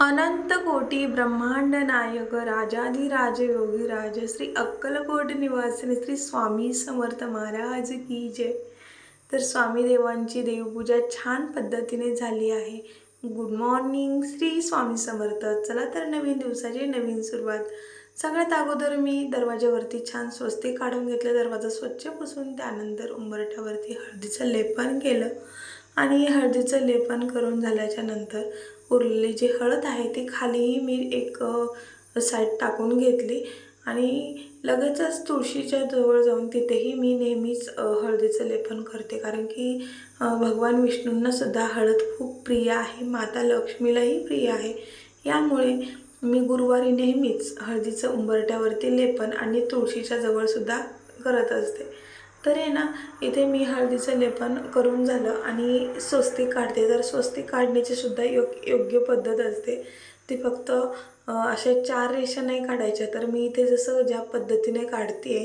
अनंत कोटी ब्रह्मांड नायक राजाधिराज योगीराज श्री अक्कलकोट निवासिनी श्री स्वामी समर्थ महाराज की जय. तर स्वामी देवांची देवपूजा छान पद्धतीने झाली आहे. Good morning Shri Swami Samarth. चला तर नवीन दिवसाची नवीन सुरुवात. सगळ्यात अगोदर मी दरवाज्यावरती छान स्वस्ती काढून घेतलं. दरवाजा स्वच्छ पुसून त्यानंतर उंबरठ्यावरती हळदीचं लेपन केलं. आणि हळदीचं लेपन करून झाल्याच्यानंतर उरलेली जी हळद आहे ती खालीही मी एक साईड टाकून घेतली. आणि लगेचच तुळशीच्या जवळ जाऊन तिथेही मी नेहमीच हळदीचं लेपन करते. कारण की भगवान विष्णूंना सुद्धा हळद खूप प्रिय आहे. माता लक्ष्मीलाही प्रिय आहे. यामुळे मी गुरुवारी नेहमीच हळदीचं उंबरट्यावरती लेपन आणि तुळशीच्या जवळसुद्धा करत असते. तर आहे ना इथे मी हळदीचं लेपन करून झालं आणि स्वस्तिक काढते. तर स्वस्तिक काढण्याची सुद्धा योग योग्य पद्धत असते ती फक्त अशा चार रेषा नाही काढायच्या. तर मी इथे जसं ज्या पद्धतीने काढते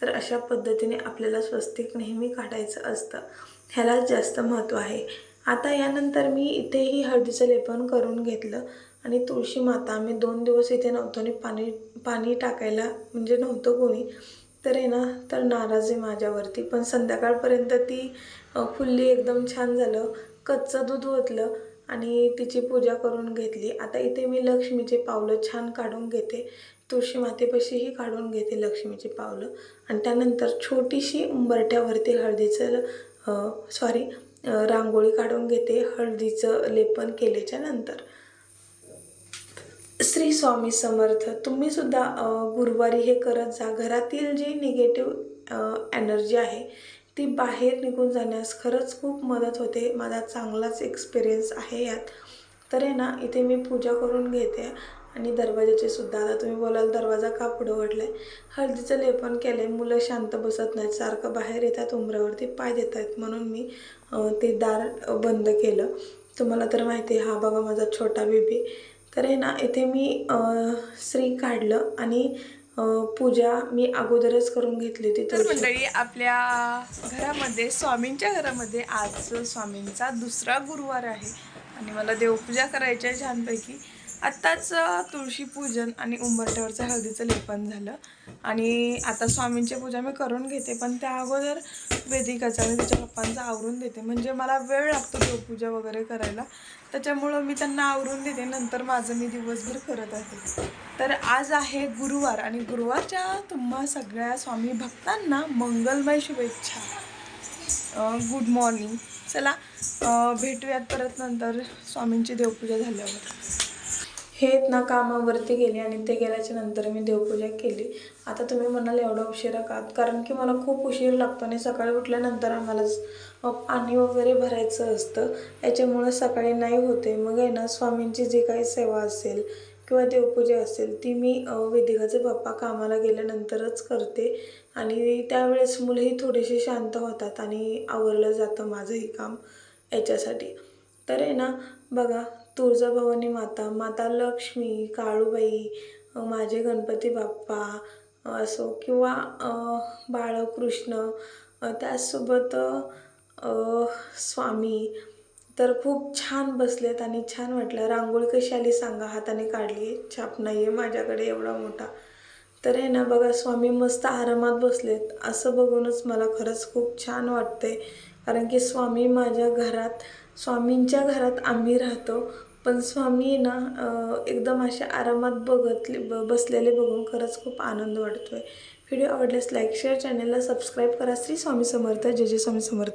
तर अशा पद्धतीने आपल्याला स्वस्तिक नेहमी काढायचं असतं. ह्यालाच जास्त महत्त्व आहे. आता यानंतर मी इथेही हळदीचं लेपन करून घेतलं आणि तुळशी माता मी दोन दिवस इथे नव्हतो आणि पाणी पाणी टाकायला म्हणजे नव्हतं कोणी. तर आहे ना तर नाराज आहे माझ्यावरती. पण संध्याकाळपर्यंत ती फुल्ली एकदम छान झालं. कच्चं दूध ओतलं आणि तिची पूजा करून घेतली. आता इथे मी लक्ष्मीचे पावलं छान काढून घेते. तुळशी मातेपाशीही काढून घेते लक्ष्मीची पावलं. आणि त्यानंतर छोटीशी उंबरट्यावरती हळदीचं सॉरी रांगोळी काढून घेते. हळदीचं लेपन केल्याच्यानंतर. श्री स्वामी समर्थ तुम्ही सुद्धा गुरुवारी हे करत जा. घरातील जी निगेटिव्ह एनर्जी आहे ती बाहेर निघून जाण्यास खरंच खूप मदत होते. माझा चांगलाच एक्सपिरियन्स आहे यात. तर आहे ना इथे मी पूजा करून घेते आणि दरवाजाचे सुद्धा. आता तुम्ही बोलाल दरवाजा का पुढं ओढलाय? हळदीचं लेपन केलं आहे मुलं शांत बसत नाहीत. सारखं बाहेर येतात उंबऱ्यावरती पाय देत आहेत म्हणून मी ते दार बंद केलं. तुम्हाला तर माहिती आहे हा बघा माझा छोटा बेबी तर आहे ना इथे मी श्री काढलं आणि पूजा मी अगोदरच करून घेतली होती. तर मंडळी आपल्या घरामध्ये स्वामींच्या घरामध्ये आज स्वामींचा दुसरा गुरुवार आहे. आणि मला देवपूजा करायची आहे छानपैकी. आत्ताच तुळशी पूजन आणि उंबरट्यावरचं हळदीचं लेपन झालं. आणि आता स्वामींची पूजा मी करून घेते पण त्या अगोदर वेदिकाचं आणि तिच्या पप्पांचं आवरून देते. म्हणजे मला वेळ लागतो देवपूजा वगैरे करायला. त्याच्यामुळं मी त्यांना आवरून देते. नंतर माझं मी दिवसभर करत आहे. तर आज आहे गुरुवार आणि गुरुवारच्या तुम्हा सगळ्या स्वामी भक्तांना मंगलमय शुभेच्छा. गुड मॉर्निंग चला भेटूयात परत नंतर स्वामींची देवपूजा झाल्यावर. हे आहेत ना कामावरती गेले आणि ते गेल्याच्यानंतर मी देवपूजा केली. आता तुम्ही म्हणाल एवढा उशिरा का? कारण की मला खूप उशीर लागतो आणि सकाळी उठल्यानंतर आम्हाला पाणी वगैरे भरायचं असतं. याच्यामुळं सकाळी नाही होते. मग आहे ना स्वामींची जी काही सेवा असेल किंवा देवपूजा असेल ती मी वेदिकाचे पप्पा कामाला गेल्यानंतरच करते. आणि त्यावेळेस मुलंही थोडेसे शांत होतात आणि आवरलं जातं माझंही काम याच्यासाठी. तर आहे ना बघा तुळजाभवानी माता माता लक्ष्मी काळूबाई माझे गणपती बाप्पा असो किंवा बाळकृष्ण त्याचसोबत स्वामी. तर खूप छान बसलेत आणि छान वाटलं. रांगोळी कशी आली सांगा. हाताने काढली. छाप नाही आहे माझ्याकडे एवढा मोठा. तर आहे ना बघा स्वामी मस्त आरामात बसलेत. असं बघूनच मला खरंच खूप छान वाटते कारण की स्वामी माझ्या घरात स्वामींच्या घरात आम्ही राहतो. पण स्वामी ना एकदम असे आरामात बघतले ब बसलेले बघून खरंच खूप आनंद वाटतो आहे व्हिडिओ आवडल्यास लाईक शेअर चॅनलला सबस्क्राईब करा. श्री स्वामी समर्थ. जय जय स्वामी समर्थ.